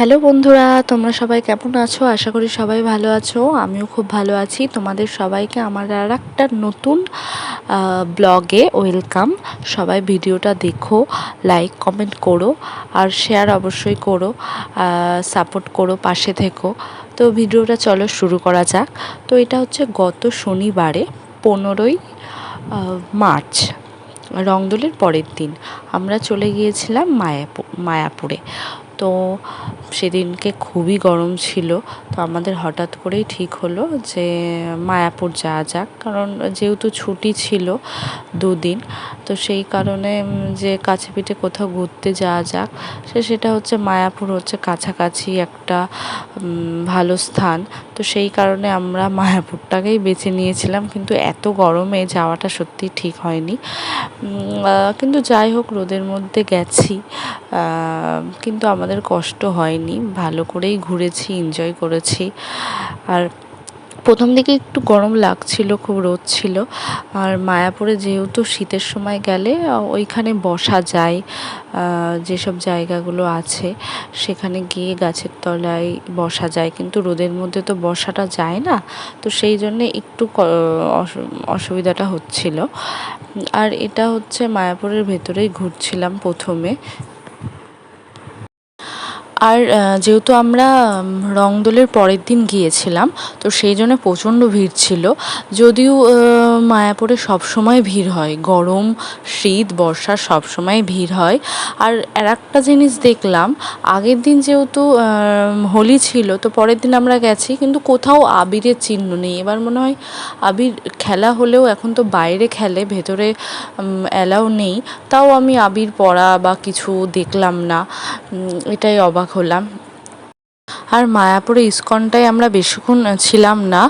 Hello বন্ধুরা, তোমরা সবাই কেমন আছো? আশা করি সবাই ভালো আছো। আমিও খুব ভালো আছি। তোমাদের সবাইকে আমার আর একটা নতুন ব্লগে ওয়েলকাম। সবাই ভিডিওটা দেখো, লাইক, কমেন্ট করো, আর শেয়ার অবশ্যই করো সাপোর্ট করো, পাশে থেকো। তো ভিডিওটা চলো শুরু করা যাক। তো এটা হচ্ছে গত শনিবারে, পনেরোই মার্চ, রংদোলের পরের দিন। আমরা চলে গিয়েছিলাম মায়াপুর মায়াপুরে। তো সেদিনকে খুবই গরম ছিল। তো আমাদের হঠাৎ করেই ঠিক হলো যে মায়াপুর যাওয়া যাক। কারণ যেহেতু ছুটি ছিল দুদিন, তো সেই কারণে যে কাছে পিঠে কোথাও ঘুরতে যাওয়া যাক, সে সেটা হচ্ছে মায়াপুর হচ্ছে কাছাকাছি একটা ভালো স্থান। তো সেই কারণে আমরা মায়াপুরটাকেই বেছে নিয়েছিলাম, কিন্তু এত গরমে যাওয়াটা সত্যি ঠিক হয়নি। কিন্তু যাই হোক, রোদের মধ্যে গেছি। কিন্তু আমাদের কষ্ট হয়নি। ভালো করেই ঘুরেছি এনজয় করেছি। আর প্রথম দিকে একটু গরম লাগছিল, খুব রোদ ছিল। আর মায়াপুরে যেহেতু শীতের সময় গেলে ওইখানে বসা যায় যেসব জায়গাগুলো আছে, সেখানে গিয়ে গাছের তলায় বসা যায়। কিন্তু রোদের মধ্যে তো বসাটা যায় না, তো সেই জন্যে একটু অসুবিধাটা হচ্ছিল। আর এটা হচ্ছে মায়াপুরের ভেতরেই ঘুরছিলাম প্রথমে। আর যেহেতু আমরা রংদোলের পরের দিন গিয়েছিলাম, তো সেই জন্য প্রচণ্ড ভিড় ছিল। যদিও মায়াপুরে সবসময় ভিড় হয়। গরম, শীত, বর্ষা সবসময় ভিড় হয়। আর আর একটা জিনিস দেখলাম, আগের দিন যেহেতু হোলি ছিল, তো পরের দিন আমরা গেছি, কিন্তু কোথাও আবিরের চিহ্ন নেই। এবার মনে হয় আবির খেলা হলেও এখন তো বাইরে খেলে, ভেতরে অ্যালাউ নেই। তাও আমি আবির পরা বা কিছু দেখলাম না। এটাই অবাক হলাম আর মায়াপুরে ইস্কনটায় আমরা বেশিক্ষণ ছিলাম না।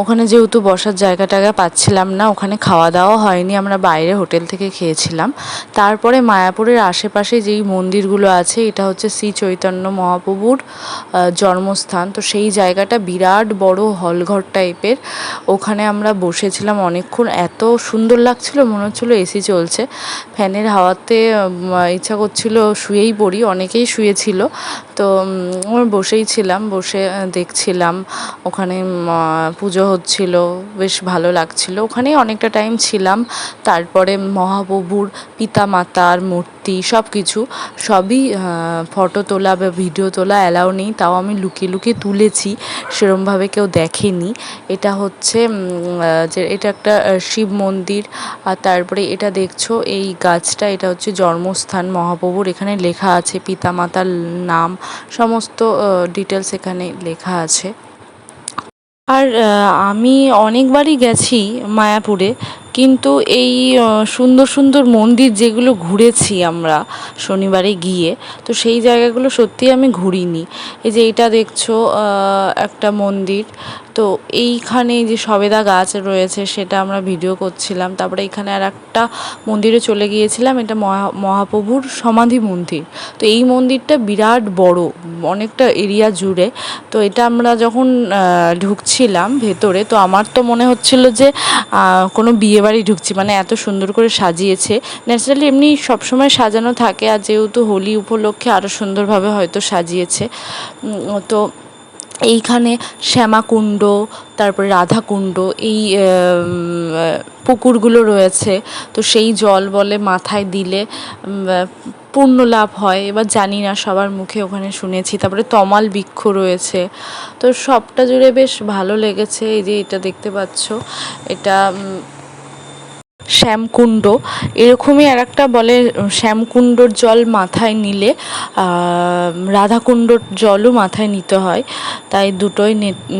ওখানে যেহেতু বসার জায়গা টায়গা পাচ্ছিলাম না, ওখানে খাওয়া দাওয়া হয়নি, আমরা বাইরে হোটেল থেকে খেয়েছিলাম। তারপরে মায়াপুরের আশেপাশে যেই মন্দিরগুলো আছে, এটা হচ্ছে শ্রী চৈতন্য মহাপ্রভুর জন্মস্থান। তো সেই জায়গাটা বিরাট বড় হলঘর টাইপের। ওখানে আমরা বসেছিলাম অনেকক্ষণ। এত সুন্দর লাগছিল, মনে হচ্ছিল এসি চলছে। ফ্যানের হাওয়াতে ইচ্ছা করছিল শুয়েই পড়ি, অনেকেই শুয়েছিল। তো বসেই ছিলাম বসে দেখছিলাম। ওখানে পুজো হচ্ছিল, বেশ ভালো লাগছিল। ওখানেই অনেকটা টাইম ছিলাম। তারপরে মহাপ্রভুর পিতা মাতার মূর্তি সব কিছু সবই ফটো তোলা বা ভিডিও তোলা অ্যালাউ নেই। তাও আমি লুকিয়ে লুকিয়ে তুলেছি, সেরমভাবে কেউ দেখেনি। এটা হচ্ছে যে এটা একটা শিব মন্দির, আর তারপরে এটা দেখছ, এই গাছটা, এটা হচ্ছে জন্মস্থান মহাপ্রভুর। এখানে লেখা আছে পিতামাতার নাম, সমস্ত ডিটেলস এখানে লেখা আছে। আর আমি অনেকবারই গেছি মায়াপুরে কিন্তু এই সুন্দর সুন্দর মন্দির যেগুলো ঘুরেছি আমরা শনিবারে গিয়ে, তো সেই জায়গাগুলো সত্যি আমি ঘুরিনি। এই যে এটা দেখছ একটা মন্দির তো এইখানে যে সবেদা গাছ রয়েছে সেটা আমরা ভিডিও করছিলাম। তারপরে এখানে আর একটা মন্দিরে চলে গিয়েছিলাম, এটা মহা, মহাপ্রভুর সমাধি মন্দির। তো এই মন্দিরটা বিরাট বড়, অনেকটা এরিয়া জুড়ে। তো এটা আমরা যখন ঢুকছিলাম ভেতরে, তো আমার তো মনে হচ্ছিল যে কোনো বিয়ে বাড়ি ঢুকছি মানে এত সুন্দর করে সাজিয়েছে। ন্যাচারালি এমনি সবসময় সাজানো থাকে, আর যেহেতু হোলি উপলক্ষে আরও সুন্দরভাবে হয়তো সাজিয়েছে। তো এইখানে শ্যামাকুণ্ড, তারপরে রাধাকুণ্ড, এই পুকুরগুলো রয়েছে। তো সেই জল বলে মাথায় দিলে পুণ্য লাভ হয়। এবার জানি না, সবার মুখে ওখানে শুনেছি। তারপরে তমাল বৃক্ষ রয়েছে। তো সবটা জুড়ে বেশ ভালো লেগেছে। এই যে এটা দেখতে পাচ্ছ, এটা শ্যামকুণ্ড। এরকমই আর একটা বলে, শ্যামকুণ্ডর জল মাথায় নিলে রাধাকুণ্ডর জলও মাথায় নিতে হয়। তাই দুটোই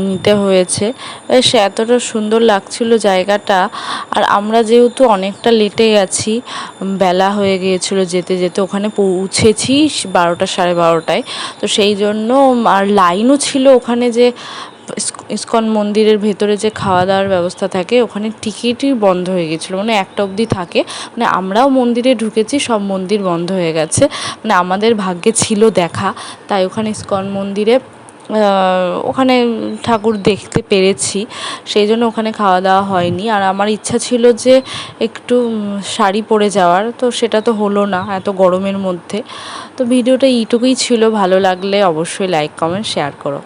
নিতে হয়েছে। সে এতটা সুন্দর লাগছিল জায়গাটা। আর আমরা যেহেতু অনেকটা লেটে গেছি, বেলা হয়ে গিয়েছিল যেতে যেতে, ওখানে পৌঁছেছি বারোটা সাড়ে বারোটায়। তো সেই জন্য, আর লাইনও ছিল ওখানে যে ইস্কন মন্দিরের ভেতরে যে খাওয়া দাওয়ার ব্যবস্থা থাকে, ওখানে টিকিটই বন্ধ হয়ে গেছিল। মানে একটা অবধি থাকে। মানে আমরাও মন্দিরে ঢুকেছি, সব মন্দির বন্ধ হয়ে গেছে। মানে আমাদের ভাগ্যে ছিল দেখা। তাই ওখানে ইস্কন মন্দিরে ওখানে ঠাকুর দেখতে পেরেছি। সেই জন্য ওখানে খাওয়া দাওয়া হয়নি। আর আমার ইচ্ছা ছিল যে একটু শাড়ি পরে যাওয়ার। তো সেটা তো হলো না, এত গরমের মধ্যে। তো ভিডিওটা এইটুকুই ছিল। ভালো লাগলে অবশ্যই লাইক কমেন্ট শেয়ার করো।